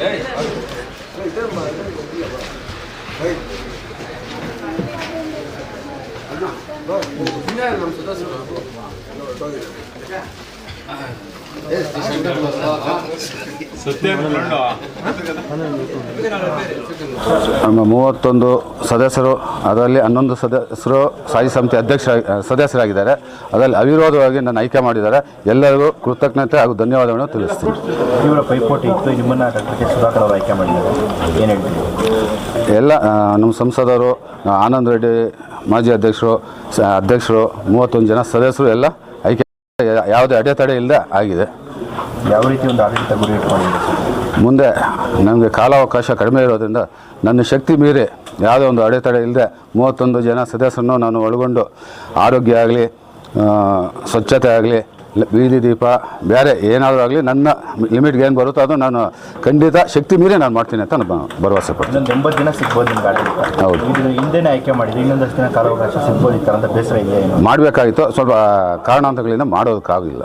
哎，可以，可以，这么这么啊！可以，ನಮ್ಮ ಮೂವತ್ತೊಂದು ಸದಸ್ಯರು ಅದರಲ್ಲಿ ಹನ್ನೊಂದು ಸದಸ್ಯರು ಸ್ಥಾಯಿ ಸಮಿತಿ ಅಧ್ಯಕ್ಷ ಸದಸ್ಯರಾಗಿದ್ದಾರೆ. ಅದರಲ್ಲಿ ಅವಿರೋಧವಾಗಿ ನನ್ನ ಆಯ್ಕೆ ಮಾಡಿದ್ದಾರೆ. ಎಲ್ಲರಿಗೂ ಕೃತಜ್ಞತೆ ಹಾಗೂ ಧನ್ಯವಾದಗಳನ್ನು ತಿಳಿಸ್ತೀನಿ. ತೀವ್ರ ಪೈಪೋಟಿ ಇತ್ತು. ನಿಮ್ಮನ್ನ ಡಾಕ್ಟರ್ ಸುಧಾಕರ್ ಅವರು ಆಯ್ಕೆ ಮಾಡಿದ್ದಾರೆ. ಏನು ಎಲ್ಲ ನಮ್ಮ ಸಂಸದರು ಆನಂದ್ ರೆಡ್ಡಿ ಮಾಜಿ ಅಧ್ಯಕ್ಷರು ಅಧ್ಯಕ್ಷರು ಮೂವತ್ತೊಂದು ಜನ ಸದಸ್ಯರು ಎಲ್ಲ ಯಾವುದೇ ಅಡೆತಡೆ ಇಲ್ಲದೆ ಆಗಿದೆ. ಯಾವ ರೀತಿ ಒಂದು ಆಡಳಿತ ಗುರಿ ಇಟ್ಕೊಂಡಿದೆ ಮುಂದೆ ನನಗೆ ಕಾಲಾವಕಾಶ ಕಡಿಮೆ ಇರೋದ್ರಿಂದ ನನ್ನ ಶಕ್ತಿ ಮೀರಿ ಯಾವುದೇ ಒಂದು ಅಡೆತಡೆ ಇಲ್ಲದೆ ಮೂವತ್ತೊಂದು ಜನ ಸದಸ್ಯರನ್ನು ನಾನು ಒಳಗೊಂಡು ಆರೋಗ್ಯ ಆಗಲಿ ಸ್ವಚ್ಛತೆ ಆಗಲಿ ಬೀದಿ ದೀಪ ಬೇರೆ ಏನಾದರೂ ಆಗಲಿ ನನ್ನ ಲಿಮಿಟ್ಗೆ ಏನು ಬರುತ್ತೋ ಅದು ನಾನು ಖಂಡಿತ ಶಕ್ತಿ ಮೀರಿ ನಾನು ಮಾಡ್ತೀನಿ ಅಂತ ನಾನು ಭರವಸೆ ಪಡ್ತೀನಿ. ಇನ್ನೊಂದು ಎಂಬತ್ತು ದಿನ ಸಿಗ್ಬೋದು ನಿಮ್ಗೆ ಆಡಳಿತ. ಹೌದು. ಇದು ಹಿಂದೆನೇ ಆಯ್ಕೆ ಮಾಡಿದ್ವಿ ಇನ್ನೊಂದಷ್ಟು ದಿನ ಕಾಲಾವಕಾಶ ಸಿಗ್ಬೋದು ಅಂತ ಬೇಸರ ಇದೆ ಮಾಡಬೇಕಾಗಿತ್ತು ಸ್ವಲ್ಪ ಕಾರಣಾಂತರಗಳಿಂದ ಮಾಡೋದಕ್ಕಾಗಿಲ್ಲ